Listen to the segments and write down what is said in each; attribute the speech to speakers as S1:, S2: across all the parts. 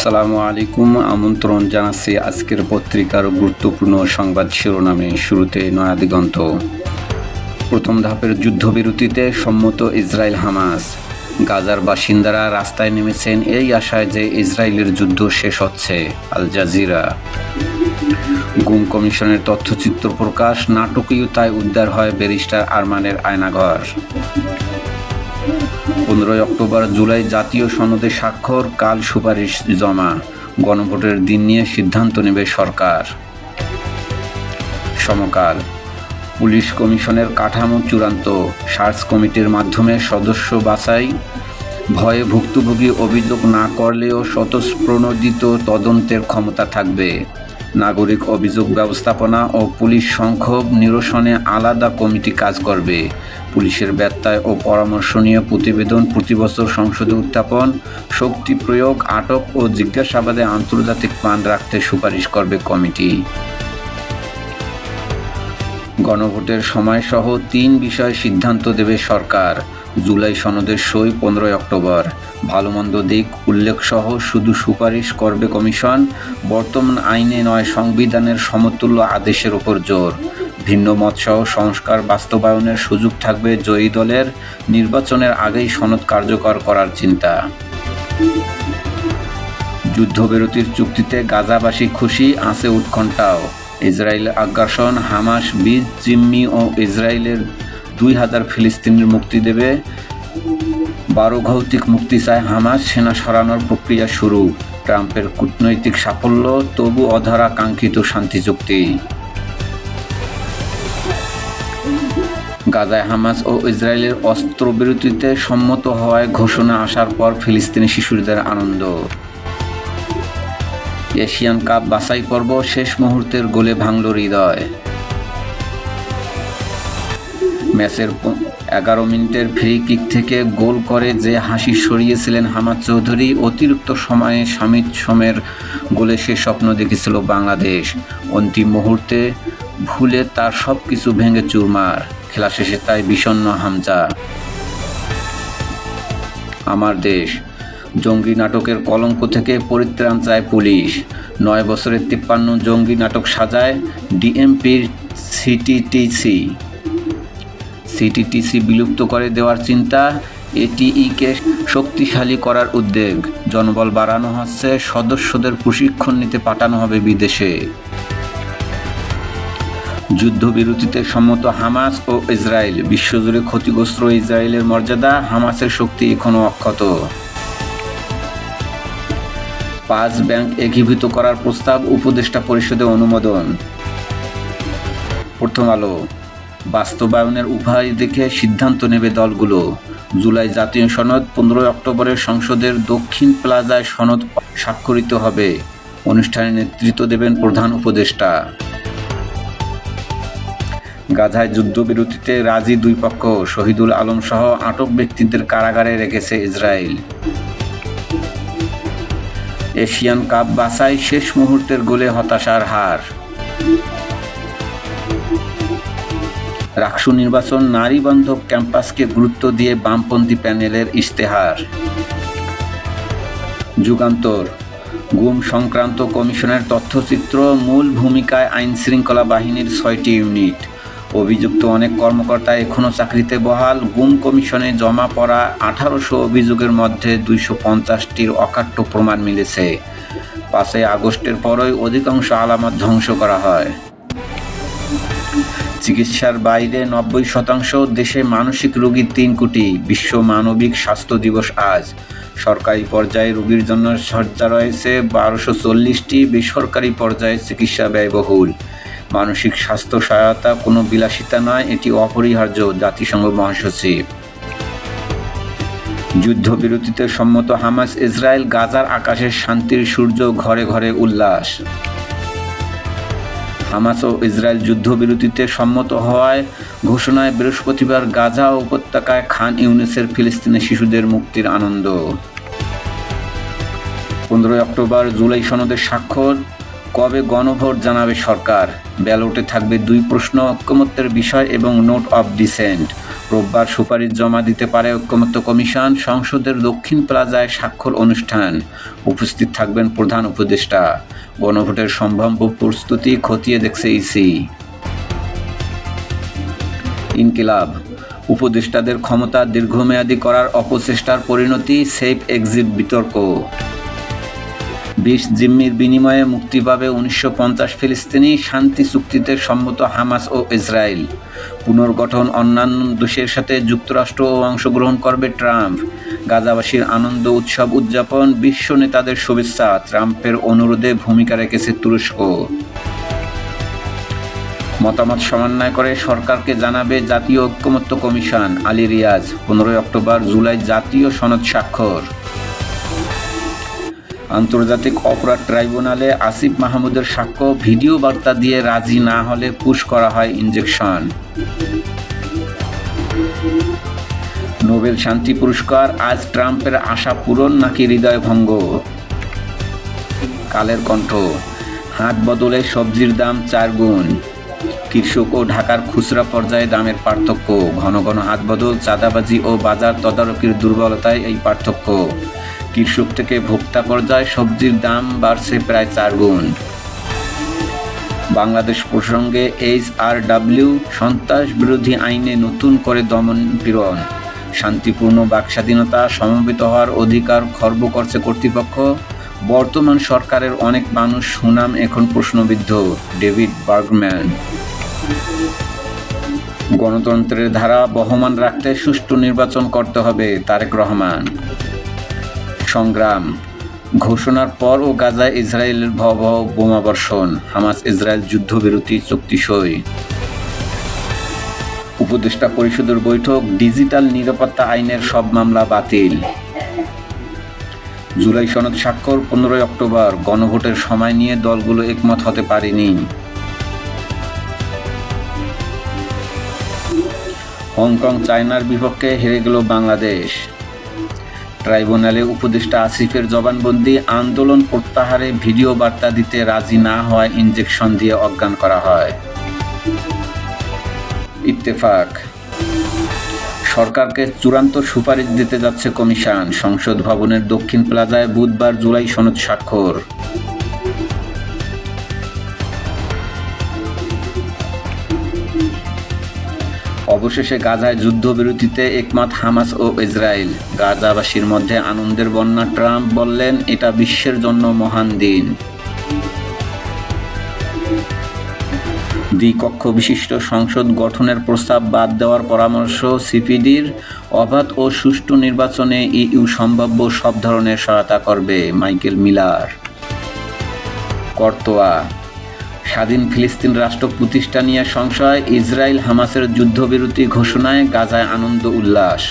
S1: আসসালামু আলাইকুম। আমন্ত্রণ জানাচ্ছি আজকের পত্রিকার গুরুত্বপূর্ণ সংবাদ শিরোনামে। শুরুতে নয়া দিগন্ত প্রথম ধাপের যুদ্ধবিরতিতে সম্মত ইসরায়েল হামাস। গাজার বাসিন্দারা রাস্তায় নেমেছেন এই আশায় যে ইসরায়েলের যুদ্ধ শেষ হচ্ছে। Al Jazeera. গুম কমিশনের তথ্যচিত্র প্রকাশ, নাটকীয়তায় উদ্ধার হয় ব্যারিস্টার আরমানের আয়নাঘর। পনেরোই অক্টোবর জুলাই জাতীয় সনদে স্বাক্ষর, কাল সুপারিশ জমা। গণভোটের দিন নিয়ে সিদ্ধান্ত নেবে সরকার। সমকাল। পুলিশ কমিশনের কাঠামো চূড়ান্ত। সার্চ কমিটির মাধ্যমে সদস্য বাছাই। ভয়ে ভুক্তভোগী অভিযোগ না করলেও স্বতঃপ্রণোদিত তদন্তের ক্ষমতা থাকবে। নাগরিক অভিযোগ ব্যবস্থাপনা ও পুলিশ সংক্ষোভ নিরসনে আলাদা কমিটি কাজ করবে। পুলিশের ব্যত্যয় ও পরামর্শ নিয়ে প্রতিবেদন প্রতিবছর সংসদে উত্থাপন। শক্তি প্রয়োগ, আটক ও জিজ্ঞাসাবাদে আন্তর্জাতিক মান রাখতে সুপারিশ করবে কমিটি। গণভোটের সময়সহ তিন বিষয়ে সিদ্ধান্ত দেবে সরকার। জুলাই সনদের সই পনেরোই অক্টোবর। ভালো মন্দ দিক উল্লেখসহ শুধু সুপারিশ করবে কমিশন, বর্তমান আইনে নয়, সংবিধানের সমতুল্য আদেশের ওপর জোর। ভিন্ন মতসহ সংস্কার বাস্তবায়নের সুযোগ থাকবে জয়ী দলের, নির্বাচনের আগেই সনদ কার্যকর করার চিন্তা। যুদ্ধবিরতির চুক্তিতে গাজাবাসী খুশি আছে উৎকণ্ঠাও। ইসরায়েল আগ্রাসন, হামাস বীজ জিম্মি ও ইসরায়েলের দুই হাজার ফিলিস্তিনির মুক্তি দেবে। বারো ভৌতিক মুক্তি চায় হামাস, সেনা সরানোর প্রক্রিয়া শুরু। ট্রাম্পের কূটনৈতিক সাফল্য, তবু অধরা কাঙ্ক্ষিত শান্তি চুক্তি। গাজায় হামাস ও ইসরায়েলের অস্ত্রবিরতিতে সম্মত হওয়ায় ঘোষণা আসার পর ফিলিস্তিনি শিশুদের আনন্দ। এশিয়ান কাপ বাছাই পর্ব শেষ মুহূর্তের গোলে ভাঙল হৃদয়। ম্যাচের এগারো মিনিটের ফ্রি কিক থেকে গোল করে যে হাসি সরিয়েছিলেন হামাদ চৌধুরী, অতিরিক্ত সময়ে সামিত সোমের গোলে সে স্বপ্ন দেখেছিল বাংলাদেশ। অন্তিম মুহূর্তে ভুলে তার সব কিছু ভেঙে চুরমার। খেলা শেষে তাই বিষণ্ন হামজা। আমার দেশ, জঙ্গি নাটকের কলঙ্ক থেকে পরিত্রাণ চায় পুলিশ। নয় বছরের তিপ্পান্ন জঙ্গি নাটক সাজায় ডিএমপির সিটিটিসি। সিটিটিসি বিলুপ্ত করে দেওয়ার চিন্তা এটিইকে শক্তিশালী করার উদ্যোগ জনবল বাড়ানো হচ্ছে, সদস্যদের প্রশিক্ষণ নিতে পাঠানো হবে বিদেশে। যুদ্ধবিরতিতে সম্মত হামাস ও ইসরায়েল, বিশ্বজুড়ে ক্ষতিগ্রস্ত ইসরায়েলের মর্যাদা হামাসের শক্তি এখনও অক্ষত। পাঁচ ব্যাংক একীভূত করার প্রস্তাব উপদেষ্টা পরিষদে অনুমোদন। প্রথম আলো। বাস্তবায়নের উপায় দেখে সিদ্ধান্ত নেবে দলগুলো। জুলাই জাতীয় সনদ পনেরোই অক্টোবরের সংসদের দক্ষিণ প্লাজায় সনদ স্বাক্ষরিত হবে। অনুষ্ঠানে নেতৃত্ব দেবেন প্রধান উপদেষ্টা। গাজায় যুদ্ধবিরতিতে রাজি দুই পক্ষ, শহীদুল আলম সহ আটক ব্যক্তিদের কারাগারে রেখেছে ইসরায়েল। এশিয়ান কাপ বাছাই শেষ মুহূর্তের গোলে হতাশার হার। রাকসু নির্বাচন নারী বান্ধব ক্যাম্পাসকে গুরুত্ব দিয়ে বামপন্থী প্যানেলের ইশতেহার। যুগান্তর। গুম সংক্রান্ত কমিশনের তথ্যচিত্র মূল ভূমিকায় আইন শৃঙ্খলা বাহিনীর ছয়টি ইউনিট। অভিযুক্ত অনেক কর্মকর্তা এখনও চাকরিতে বহাল। গুম কমিশনে জমা পড়া আঠারোশো অভিযোগের মধ্যে দুইশো পঞ্চাশটির অকাট্য প্রমাণ মিলেছে। পাঁচই আগস্টের পরই অধিকাংশ আলামত ধ্বংস করা হয়। চিকিৎসার বাইরে নব্বই শতাংশ দেশে মানসিক রোগী তিন কোটি। বিশ্ব মানবিক স্বাস্থ্য দিবস আজ। সরকারি পর্যায়ে রোগীর জন্য শয্যা রয়েছে বারোশো চল্লিশটি বেসরকারি পর্যায়ে চিকিৎসা ব্যয়বহুল। মানসিক স্বাস্থ্য সহায়তা কোনো বিলাসিতা নয়, এটি অপরিহার্য, জাতিসংঘ মহাসচিব। যুদ্ধবিরতিতে সম্মত হামাস ইসরায়েল গাজার আকাশের শান্তির সূর্য ঘরে ঘরে উল্লাস। হামাস ও ইসরায়েল যুদ্ধবিরতিতে সম্মত হওয়ায় ঘোষণায় বৃহস্পতিবার গাজা উপত্যকায় খান ইউনিসের ফিলিস্তিনি শিশুদের মুক্তির আনন্দ। পনেরোই অক্টোবর জুলাই সনদের স্বাক্ষর। কবে গণভোট জানাবে সরকার? ব্যালটে থাকবে দুই প্রশ্ন, ঐক্যমত্যের বিষয় এবং নোট অব ডিসেন্ট। রোববার সুপারিশ জমা দিতে পারে ঐক্যমত্য কমিশন, সংসদের দক্ষিণ প্লাজায় স্বাক্ষর অনুষ্ঠান। উপস্থিত থাকবেন প্রধান উপদেষ্টা। গণভোটের সম্ভাব্য প্রস্তুতি খতিয়ে দেখছে ইসি। ইনকিলাব। উপদেষ্টাদের ক্ষমতা দীর্ঘমেয়াদী করার অপচেষ্টার পরিণতি, সেফ এক্সিট বিতর্ক। বিশ জিম্মির বিনিময়ে মুক্তি পাবে উনিশশো পঞ্চাশ ফিলিস্তিনি শান্তি চুক্তিতে সম্মত হামাস ও ইসরায়েল। পুনর্গঠন অন্যান্য দেশের সাথে যুক্তরাষ্ট্রও অংশগ্রহণ করবে ট্রাম্প। গাজাবাসীর আনন্দ উৎসব উদযাপন, বিশ্ব নেতাদের শুভেচ্ছা, ট্রাম্পের অনুরোধে ভূমিকা রেখেছে তুরস্ক। মতামত সমন্বয় করে সরকারকে জানাবে জাতীয় ঐক্যমত্য কমিশন, আলী রিয়াজ, পনেরোই অক্টোবর জুলাই জাতীয় সনদ স্বাক্ষর। আন্তর্জাতিক অপরাধ ট্রাইব্যুনালে আসিফ মাহমুদের সাক্ষ্য, ভিডিও বার্তা দিয়ে রাজি না হলে পুশ করা হয় ইনজেকশন। নোবেল শান্তি পুরস্কার, আজ ট্রাম্পের আশা পূরণ নাকি হৃদয় ভঙ্গ? কালের কণ্ঠ, হাত বদলে সবজির দাম চার গুণ। কৃষক ও ঢাকার খুচরা পর্যায়ে দামের পার্থক্য, ঘন ঘন হাত বদল, চাঁদাবাজি ও বাজার তদারকির দুর্বলতায় এই পার্থক্য। কৃষক থেকে ভোক্তা পর্যায়ে সবজির দাম বাড়ছে প্রায় চার গুণ। বাংলাদেশ প্রসঙ্গে এইচ আর ডাব্লিউ সন্ত্রাস বিরোধী আইনে নতুন করে দমন পীড়ন। শান্তিপূর্ণ বাকস্বাধীনতা সমবেত হওয়ার অধিকার খর্ব করছে কর্তৃপক্ষ। বর্তমান সরকারের অনেক মানুষ সুনাম এখন প্রশ্নবিদ্ধ, ডেভিড বার্গম্যান। গণতন্ত্রের ধারা বহমান রাখতে সুষ্ঠু নির্বাচন করতে হবে তারেক রহমান। সংগ্রাম। ঘোষণার পর ও গাজায় ইসরায়েলের ভয়াবহ বোমাবর্ষণ, হামাস ইসরায়েল যুদ্ধবিরতি চুক্তি সই উপদেষ্টা পরিষদের বৈঠক, ডিজিটাল নিরাপত্তা আইনের সব মামলা বাতিল। জুলাই সনদ স্বাক্ষর, পনেরোই অক্টোবর, গণভোটের সময় নিয়ে দলগুলো একমত হতে পারেনি। হংকং, চায়নার বিপক্ষে হেরে গেল বাংলাদেশ। ট্রাইব্যুনালে উপদেষ্টা আসিফের জবানবন্দি, আন্দোলন প্রত্যাহারে ভিডিও বার্তা দিতে রাজি না হওয়ায় ইঞ্জেকশন দিয়ে অজ্ঞান করা হয়। ইত্তেফাক। সরকারকে চূড়ান্ত সুপারিশ দিতে যাচ্ছে কমিশন। সংসদ ভবনের দক্ষিণ প্লাজায় বুধবার জুলাই সনদ স্বাক্ষর। অবশেষে গাজায় যুদ্ধবিরতিতে একমত হামাস ও ইসরায়েল। গাজাবাসীর মধ্যে আনন্দের বন্যা ট্রাম্প বললেন, এটা বিশ্বের জন্য মহান দিন। দ্বিকক্ষ বিশিষ্ট সংসদ গঠনের প্রস্তাব বাদ দেওয়ার পরামর্শ সিপিডির। অবাধ ও সুষ্ঠু নির্বাচনে ইইউ সম্ভাব্য সব ধরনের সহায়তা করবে মাইকেল মিলার। কর্তোয়া স্বাধীন ফিলিস্তিন রাষ্ট্র প্রতিষ্ঠা নিয়ে সংশয়, ইসরায়েল হামাসের যুদ্ধবিরতি ঘোষণায় গাজায় আনন্দ উল্লাস।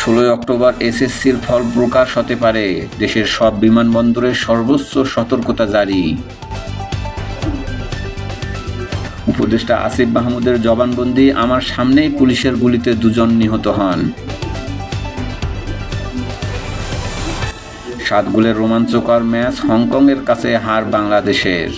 S1: ষোলোই অক্টোবর এসএসসির ফল প্রকাশ হতে পারে। দেশের সব বিমানবন্দরে সর্বোচ্চ সতর্কতা জারি। উপদেষ্টা আসিফ মাহমুদের জবানবন্দি, আমার সামনেই পুলিশের গুলিতে দুজন নিহত হন। সাত গোলের রোমাঞ্চকর ম্যাচ হংকংয়ের কাছে হার বাংলাদেশের।